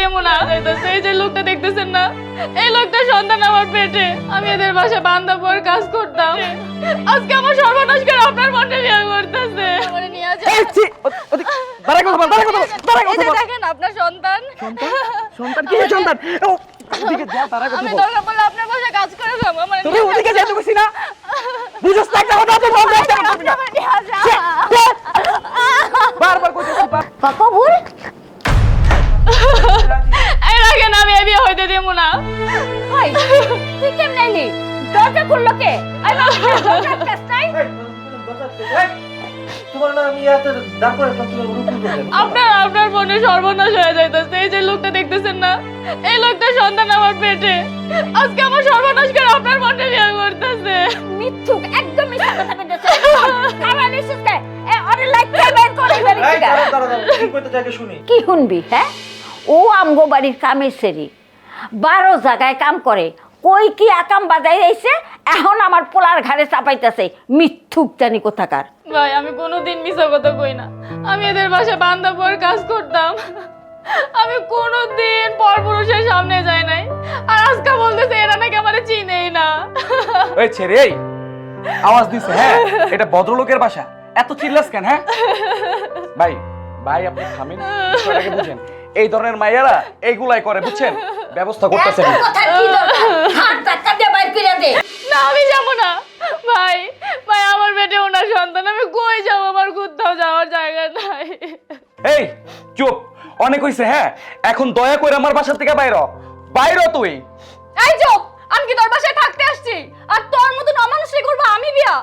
দেবো না যাইতাছে। এই যে লোকটা দেখতেছেন না এই লোকটা সন্তান আমার পেটে। আমি এদের বাসায় বান্ধবর কাজ করতাম। আজকে আমার সর্বনাশ করে আপনার মনে বিয়ে করতেছে আমার নিয়ে এই, যান ছি, ও- ওদিক, দাঁড়ায় কথা বল, দাঁড়ায় কথা বল, দাঁড়ায় কথা বল। দেখেন আপনার সন্তান। সন্তান? কি সন্তান? ওদিকে যা, দাঁড়ায় কথা আমি দরকার পড়লে আপনার বাসায় কাজ করে যাব আমার তুমি ওদিকে যেতে কইছি না। বুঝছ না একটা কথা বল না, একটা কথা বলবি না। বারবার কইতেছি বার- ভুল তোমার না আমি এত দাঁড় করে রাখলাম তুমি রুকু আপনার আপনার বোনের সর্বনাশ হয়ে যাইতেছে। এই যে লোকটা দেখতেছেন না? এই লোকটা সন্তান আমার পেটে। আজকে আমার সর্বনাশ করে আপনার মনে বিয়ে করতেছে মিথ্যুক একদম মিথ্যা কথা কইতেছে খাবার নিছিস এ অরে লাইক বের করে বেরি এই দাঁড়াও দাঁড়াও দাঁড়াও কি কইতে চাইকে শুনি। কি শুনবি হ্যাঁ? ও আমগো বাড়ির কামের সেরি। বারো জায়গায় কাম করে। কই কি আকাম বাজাই রইছে এখন আমার পোলার ঘাড়ে চাপাইতেছে মিথ্যুক জানি কোথাকার। ভাই আমি কোনোদিন মিছা কথা কই না। আমি এদের বাসায় বান্ধবর কাজ করতাম। আমি কোনোদিন পরপুরুষের সামনে যাই নাই। আর আজকে বলতেছে এরা নাকি আমার চিনেই না। এই ছেড়ে এই। আওয়াজ দিছে হ্যাঁ? এটা ভদ্রলোকের বাসা। এত চিল্লাস কেন হ্যাঁ? ভাই ভাই আপনি থামেন। বিষয়টাকে বুঝেন। এই ধরনের মাইয়ারা এইগুলাই করে বুঝছেন? ব্যবস্থা করতেছেন কথা কি দরকার? হাত ধাক্কা দিয়ে বাইর করে দে। না আমি যাব না। ভাই ভাই আমার পেটে ওনার সন্তান আমি কই যাব? আমার কোথাও যাওয়ার জায়গা নাই। এই চুপ। অনেক হইছে হ্যাঁ? এখন দয়া করে আমার বাসা থেকে বাইর হ। বাইর হ তুই। এই চুপ! আমি কি তোর বাসায় থাকতে আসছি? আর তোর মতন অমানুষই করব আমি বিয়া?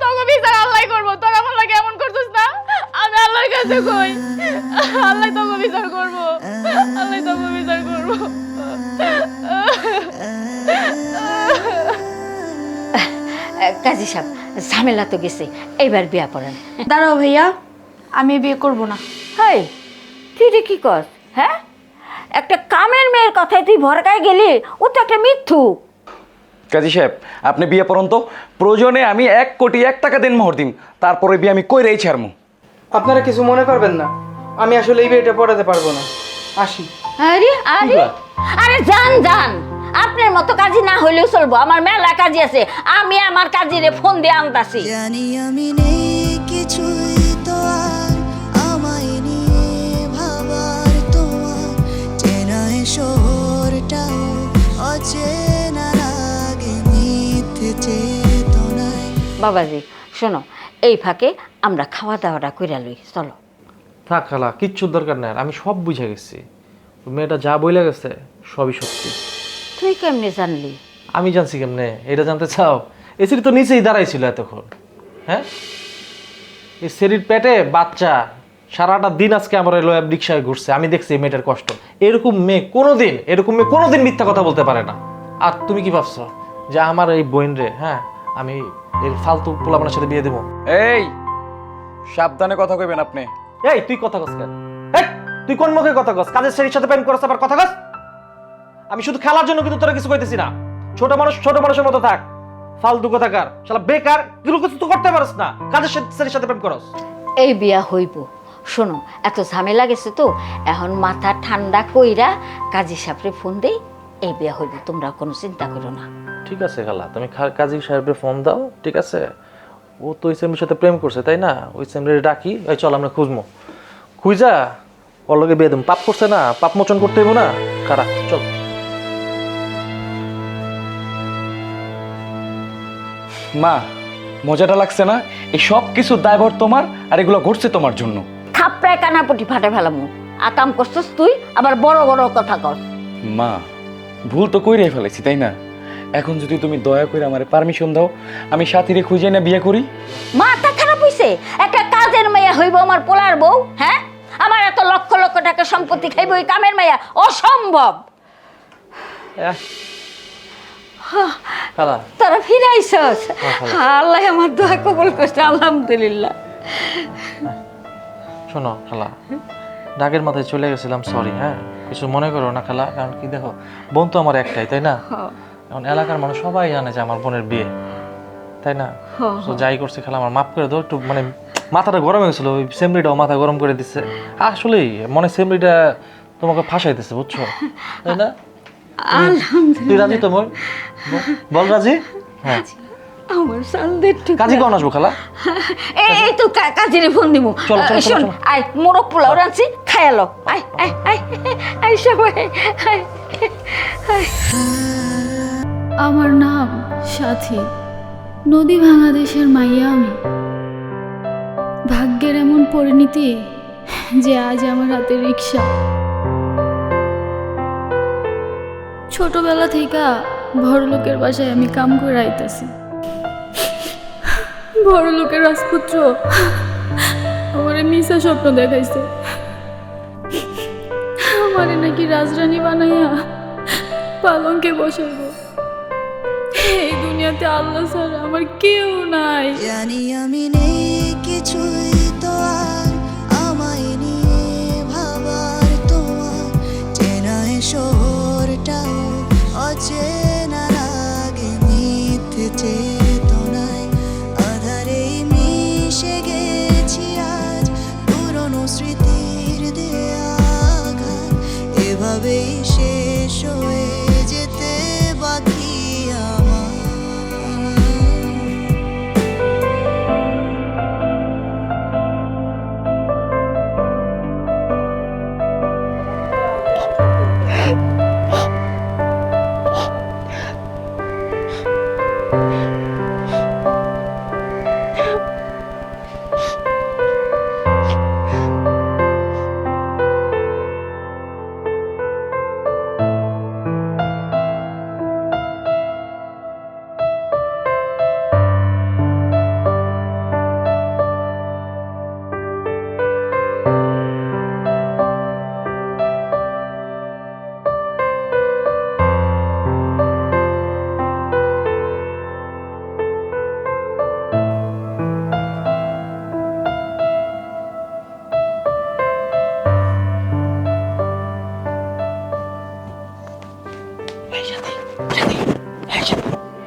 তোকে বিচার আল্লাহ করব। তোর আমার লাগে এমন করছিস না? আমি আল্লাহর কাছে কই? আল্লাহ তোকে বিচার করব। আল্লাহ তোকে বিচার করব। কাজী সাহেব ঝামেলা তো গেছে এইবার বিয়া পড়েন। দাঁড়াও ভাইয়া আমি বিয়ে করব না। হাই তুই রে কি কর হ্যাঁ? একটা কামের মেয়ের কথায় তুই ভরকায় গেলি ও তো একটা মিথ্যুক কাজী সাহেব আপনি বিয়ে পড়ুন তো প্রয়োজনে আমি এক কোটি এক টাকা দিন মোহর দিন তারপরে বিয়ে আমি কই রয়েছি আরমু আপনারা কিছু মনে করবেন না আমি আসলে এই বিয়েটা পড়াতে পারব না। আসি। আরে আরে আরে যান যান আপনার মতো কাজী না হইলেও চলবো। আমার মেলা কাজী আছে। আমি আমার কাজীরে ফোন দিয়ে আনতাছি। জানি আমি নেই কিছুই তো আর। আমায় নিয়ে ভাবার তোমার শহরটাও অচেনা লাগে মিথ্যে চেতনায়। বাবাজি শোনো এই ফাঁকে আমরা খাওয়া দাওয়াটা কইরা লই চলো। থাক খালা কিচ্ছু দরকার নাই আর আমি সব বুঝে গেছি। মেয়েটা যা বইলে গেছে সবই সত্যি। তুই কেমনে জানলি? আমি জানছি কেমনে? এটা জানতে চাও? এসির তো নিচেই দাঁড়াইছিল এতক্ষণ। হ্যাঁ? এই সেরির পেটে বাচ্চা সারাটা দিন আজকে আমার এলো রিক্সায় ঘুরছে। আমি দেখছি এই মেয়েটার কষ্ট। এরকম মেয়ে কোনোদিন এরকম মেয়ে কোনোদিন মিথ্যা কথা বলতে পারে না। আর তুমি কি ভাবছ যে আমার এই বোন রে হ্যাঁ আমি এর ফালতু পোলাপানের সাথে বিয়ে দেবো? এই সাবধানে কথা কইবেন আপনি। এই তুই কথা কস কেন? এই, তুই কোন মুখে কথা কস? কাজের শ্রেণির সাথে প্রেম করছ আবার কথা কস? আমি শুধু খেলার জন্য কিন্তু তোরা কিছু কইতেছি না। ছোট মানুষ ছোট মানুষের মতো থাক। ফালতু কথাকার শালা বেকার কিছু কিছু তো করতে পারস না। কাজের শ্রেণির সাথে প্রেম করস? এই বিয়া হইব। শোনো এত ঝামেলা গেছে তো। এখন মাথা ঠান্ডা কইরা কাজী সাপরে ফোন দেই এই বিয়া হইব। তোমরা কোনো চিন্তা করো না। ঠিক আছে খালা তুমি কাজী সাহেবের ফোন দাও ঠিক আছে? ও তো ওই সেমরির সাথে প্রেম করছে তাই না? ওই সেমরির ডাকি ওই চল আমরা খুঁজবো খুঁজা ওর লগে বিয়ে দেবো পাপ করছে না পাপ মোচন করতে হইব না। খারাপ চল। মা মজাটা লাগছে না? এই সব কিছু দায়ভার তোমার আর এগুলো ঘটছে তোমার জন্য। থাপড়ায় কানাপটি ফাটে ফেলামু। আকাম করছস তুই আবার বড় বড় কথা কর মা ভুল তো কইরাই ফেলেছি তাই না? এখন যদি তুমি দয়া করে আমার পারমিশন দাও আমি সাথীরে খুঁজে না বিয়ে করি। মা মাথা খারাপ হইছে? একটা কাজের মেয়ে হইব আমার পোলার বউ হ্যাঁ? আমার এত লক্ষ লক্ষ টাকা সম্পত্তি খাইব ওই কামের মেয়া। অসম্ভব! আহ। খালা। তোরা ফিরাইছস আল্লাহ আমার দোয়া কবুল করছে আলহামদুলিল্লাহ। শোনো খালা। ডাকের মাথায় চলে গেছিলাম সরি হ্যাঁ? কিছু মনে করো না খালা কারণ কি দেখো বোন তো আমার একটাই তাই না? এখন এলাকার মানুষ সবাই জানে যে আমার বোনের বিয়ে তাই না? তো যাই করছে খালা আমার মাফ করে দাও একটু মানে মাথাটা গরম হয়েছিল ওই সেমরিটাও মাথা গরম করে দিচ্ছে আসলেই মনে সেমরিটা তোমাকে ফাঁসাইতেছে বুঝছ? তাই না? তুই রাজি তো মোর? বল রাজি? হ্যাঁ। আমার ঠিক কাজী কখন আসব খালা? এই এই তো কাজের ফোন দিব শোন। আয় মোরগ পোলাও রাঁধছি খায়ালো আয় আয় আয় আয় সবাই আয় আয়। আমার নাম সাথী। নদী ভাঙা দেশের মাইয়া আমি। ভাগ্যের এমন পরিণতি যে আজ আমার হাতে রিক্সা ছোটবেলা থেকে বড় লোকের বাসায় আমি কাম করে আইতাছি। বড় লোকের রাজপুত্র আমারে মিশা স্বপ্ন দেখাইছে। আমারে নাকি রাজরানী বানাইয়া পালঙ্কে বসাইব। এই দুনিয়াতে আল্লাহ ছাড়া আমার কেউ নাই। জানি আমি নেই কিছুই। অচেনা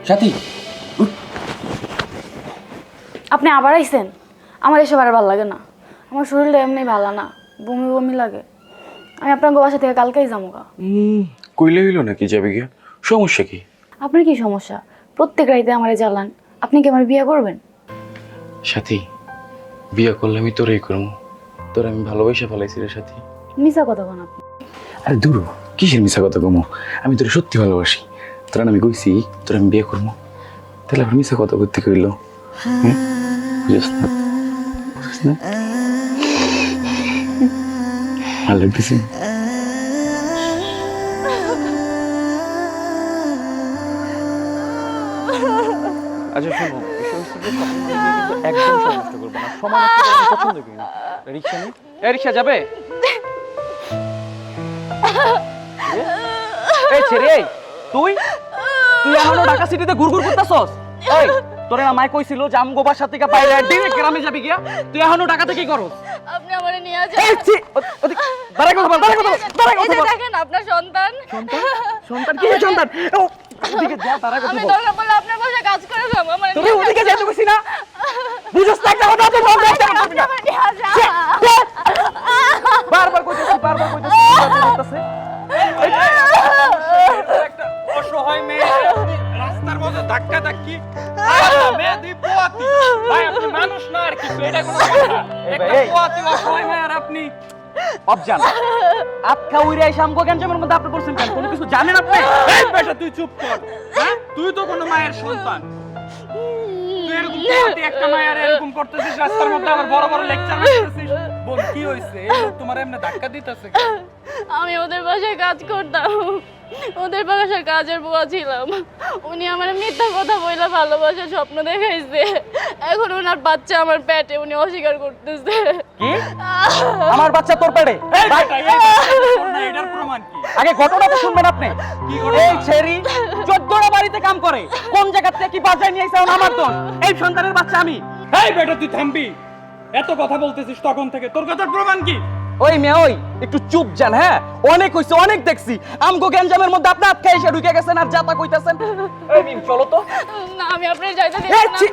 সাথী আপনি আবার আইছেন? আমার এসব আর ভালো লাগে না। আমার শরীরটা এমনি ভালো না বমি বমি লাগে। আমি আপনার বাসা থেকে কালকেই যাব গা কইলে হইল নাকি যাবে গিয়া? সমস্যা কি? আপনার কি সমস্যা? প্রত্যেক রাইতে আমারে জ্বালান। আপনি কি আমার বিয়ে করবেন? সাথী বিয়ে করলে আমি তোরই করব তোর আমি ভালোবাসা ফেলাইছি রে সাথী। মিশা কথা বল আপনি। আরে দূর। কিসের মিশা কথা কমো? আমি তোর সত্যি ভালোবাসি। তোর আমি কইছি, তোর আমি বিয়ে করব তাহলে আবার মিশা কথা করতে কইলো? হ্যাঁ ভালো আচ্ছা রিক্সা যাবে? এই ছেড়ে তুই? তুই এখনও ঢাকা সিটিতে ঘুরঘুর করতেছস? এই তোরে না কইছিল যে আমগো বাসা থেকে বাইরে ডিরেক্ট গ্রামে যাবি গিয়া। তুই এখনও ঢাকাতে কি করস? আপনি আমারে নিয়ে যান এই ছি ওদিক কথা বল দাঁড়াই কথা বল দাঁড়াই কথা বল। দেখেন আপনার সন্তান। সন্তান? সন্তান? কি সন্তান? ওদিকে যা দাঁড়াই কথা আমি বল। দরকার পড়লে আপনার বাসায় কাজ করে যাব আমার তুমি ওদিকে যেতে কইছি না। বুঝছস না একটা কথা তুই বল না একটা কথা বারবার কইতেছি বারবার কইতেছে। একটা অসহায় মেয়ে রাস্তার মধ্যে ধাক্কা ধাক্কি। ভাই আপনি মানুষ না আর কিছু এটা কোনো কথা। একটা পোয়াতি অসহায় মেয়ে আর আপনি। অবজান আটকা উইরে আইসা আমগো গঞ্জামের মধ্যে আপনি পড়ছেন কেন? কোনো কিছু জানেন আপনি? এই বেটা তুই চুপ কর। হ্যাঁ? তুই তো কোনো মায়ের সন্তান। তুই এরকম পোয়াতি একটা মায়ের এরকম করতেছিস রাস্তার মধ্যে আবার বড় বড় লেকচার বোন কি হইছে? এই লোক তোমার এমনি ধাক্কা দিতেছে আমি ওদের বাসায় কাজ করতাম। ওদের বাসায় কাজের বুয়া ছিলাম। উনি আমার মিথ্যা কথা বইলা ভালোবাসার স্বপ্ন দেখাইছে। এখন ওনার বাচ্চা আমার পেটে উনি অস্বীকার করতেছে। কি? আমার বাচ্চা তোর পেটে? এটার প্রমাণ কি? আগে ঘটনা তো শুনবেন আপনি? এই ছেড়ি চোদ্দটা বাড়িতে কাম করে কোন জায়গা থেকে কি বাজায় নিয়ে আমার দোষ এই সন্তানের বাচ্চা আমি। এই বেটা তুই থামবি। এত কথা বলতেছিস তখন থেকে। তোর কথার প্রমাণ কি? ওই মেয়ে ওই একটু চুপ যান হ্যাঁ? অনেক হইছে অনেক দেখছি। আমগো গঞ্জামের মধ্যে আপনি আটকা এসে ঢুকে গেছেন আর যাতা কইতাছেন। এই মিম চলো তো। না আমি আপনার যাইতে দিব না। ছি!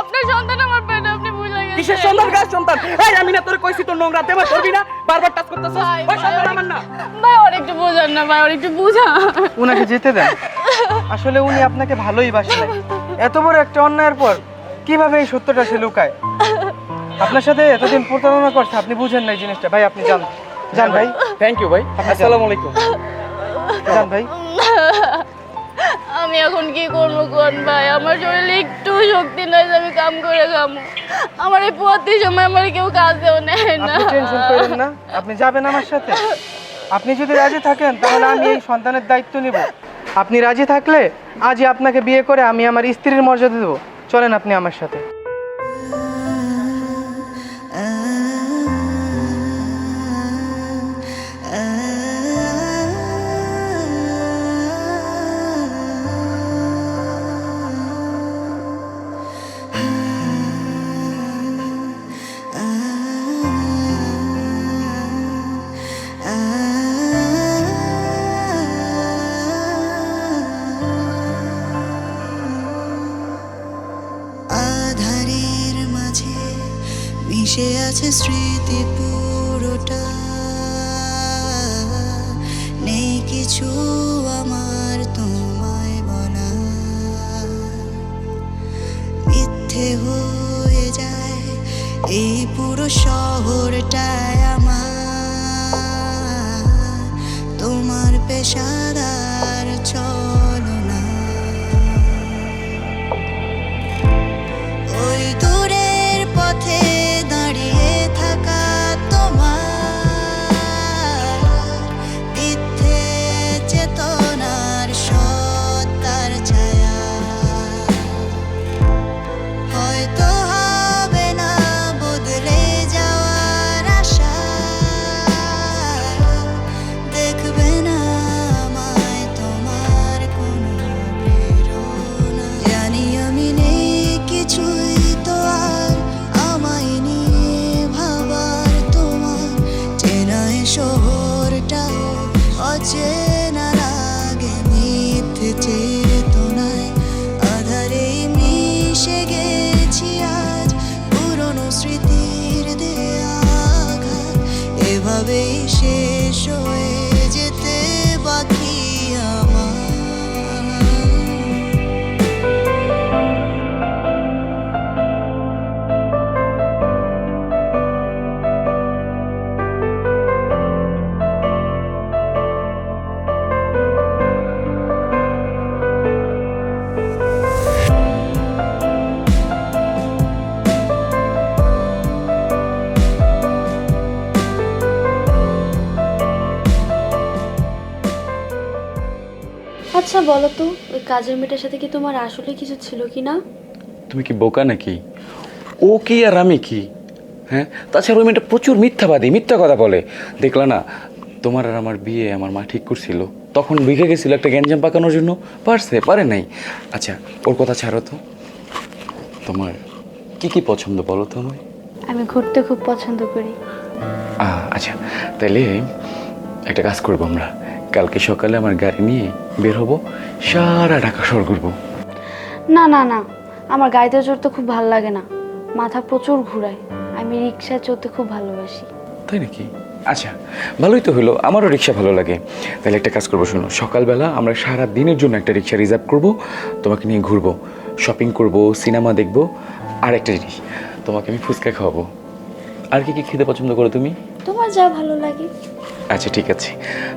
আপনার সন্তান আমার পেটে আপনি বুঝে গেছেন। কিসের সন্তান? গাছ সন্তান? এই আমি না তোরে কইছি তোর নোংরা দেবা করবি না বারবার টাচ করতেছস। ভাই, ওই সন্তান আমার না। ভাই ওর একটু বোঝান না ভাই ওর একটু বুঝান। উনাকে যেতে দেন। আসলে উনি আপনাকে ভালোই বাসে। এত বড় একটা অন্যায়ের পর কীভাবে এই সত্যটা সে লুকায়? আপনার সাথে এতদিন প্রতারণা করছে আপনি বুঝেন না এই জিনিসটা। ভাই আপনি যান। যান ভাই। থ্যাংক ইউ ভাই। আসসালামু আলাইকুম। যান ভাই। আমি এখন কি করব কোন ভাই? আমার শরীরে একটু শক্তি নাই যে আমি কাম করে খামো। আমার এই প্রতি সময় আমার কেউ কাজেও নেয় না। আপনি টেনশন করেন না। আপনি যাবেন আমার সাথে। আপনি যদি রাজি থাকেন তাহলে আমি এই সন্তানের দায়িত্ব নিব। আপনি রাজি থাকলে আজই আপনাকে বিয়ে করে আমি আমার স্ত্রীর মর্যাদা দেবো। চলেন আপনি আমার সাথে। আছে স্মৃতি আচ্ছা বলো তো ওই কাজের মেয়েটার সাথে কি তোমার আসলে কিছু ছিল কি না? তুমি কি বোকা নাকি? ও কি আর আমি কি? হ্যাঁ? তাছাড়া ওই মেয়েটা প্রচুর মিথ্যাবাদী মিথ্যা কথা বলে। দেখলা না তোমার আর আমার বিয়ে আমার মা ঠিক করছিল। তখন বিঘে গেছিল একটা গ্যাঞ্জাম পাকানোর জন্য। পারছে পারে নাই। আচ্ছা ওর কথা ছাড়ো তো। তোমার কি কি পছন্দ বলো তো আমায়? আমি ঘুরতে খুব পছন্দ করি। আচ্ছা তাইলে একটা কাজ করব আমরা। কালকে সকালে আমার গাড়ি নিয়ে বের হব সারা ঢাকা শহর ঘুরবো। না না না আমার গাড়িতে চড়তে খুব ভালো লাগে না। মাথা প্রচুর ঘুরায় আমি রিক্সায় চড়তে খুব ভালোবাসি। তাই নাকি? আচ্ছা ভালোই তো হলো আমারও রিক্সা ভালো লাগে। তাহলে একটা কাজ করব শোনো সকালবেলা আমরা সারা দিনের জন্য একটা রিক্সা রিজার্ভ করব তোমাকে নিয়ে ঘুরবো শপিং করব সিনেমা দেখব আর একটা জিনিস তোমাকে আমি ফুচকা খাওয়াবো। আর কি কি খেতে পছন্দ করো তুমি? তোমার যা ভালো লাগে। আচ্ছা ঠিক আছে।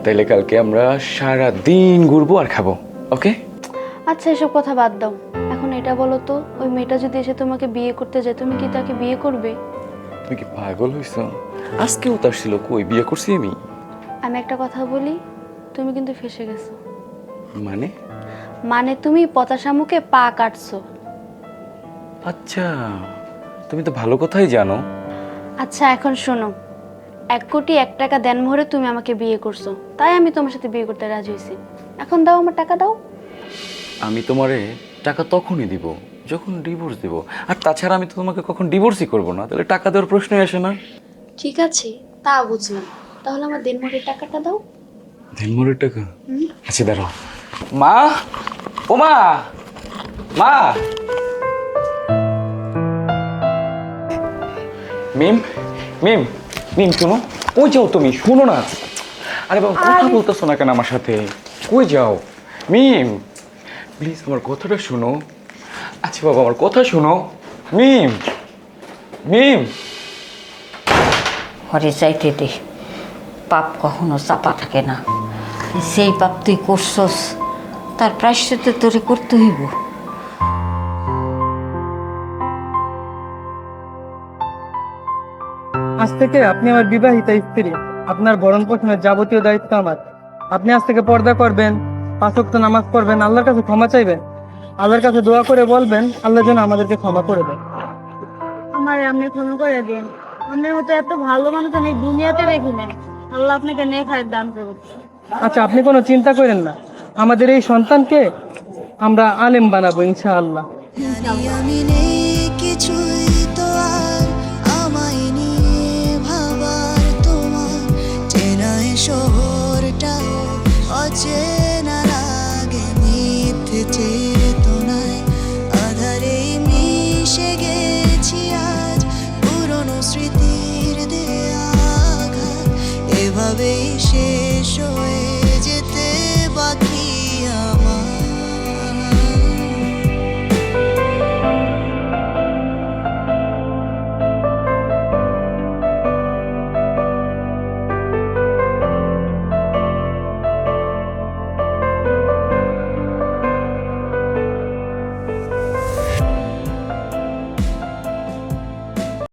তাহলে কালকে আমরা সারা দিন ঘুরবো আর খাব ওকে? আচ্ছা এসব কথা বাদ দাও। এখন এটা বলো তো ওই মেয়েটা যদি এসে তোমাকে বিয়ে করতে যায় তুমি কি তাকে বিয়ে করবে? তুমি কি পাগল হয়েছ আজকেও তার ছিল কই বিয়ে করছি আমি? আমি একটা কথা বলি তুমি কিন্তু ফেসে গেছো। মানে? মানে তুমি মুখে পা কাটছো। আচ্ছা তুমি তো ভালো কথাই জানো। আচ্ছা এখন শোনো। এক কোটি এক টাকা দেন ভরে তুমি আমাকে বিয়ে করছ। তাই আমি তোমার সাথে বিয়ে করতে রাজি হয়েছি। এখন দাও আমার টাকা দাও। আমি তোমারে টাকা তখনই দিব যখন ডিভোর্স দিব। আর তাছাড়া আমি তো তোমাকে কখন ডিভোর্সই করব না তাহলে টাকা দেওয়ার প্রশ্নই আসে না। ঠিক আছে তা বুঝলাম। তাহলে আমার দেনমোহরের টাকাটা দাও। ধিনমুরের টাকা? আচ্ছা দাঁড়াও। মা! ও মা! মা! মিম মিম! মিম শোনো ওই যাও তুমি? শোনো না। আরে বাবা কথা বলতেছো না কেন আমার সাথে? কই যাও? মিম প্লিজ আমার কথাটা শোনো। আচ্ছা বাবা আমার কথা শোনো। মিম মিম। ঘরে চাইতে দে। পাপ কখনো চাপা থাকে না। সেই পাপ তুই করছস তার প্রায়শ্চিত্ত তোরে করতে হইব। আজ থেকে আপনি আমার বিবাহিতা স্ত্রী। আপনার ভরণ পোষণের যাবতীয় দায়িত্ব আমার। আপনি আজ থেকে পর্দা করবেন পাঁচক্ত নামাজ পড়বেন আল্লাহর কাছে ক্ষমা চাইবেন। আল্লাহর কাছে দোয়া করে বলবেন আল্লাহ যেন আমাদেরকে ক্ষমা করে দেন। আমার আপনি ক্ষমা করে দিন। মতো এত ভালো মানুষ আমি দুনিয়াতে দেখি না আল্লাহ আপনাকে নেক হায়াত দান করুন আচ্ছা আপনি কোনো চিন্তা করেন না। আমাদের এই সন্তানকে আমরা আলেম বানাবো ইনশাআল্লাহ।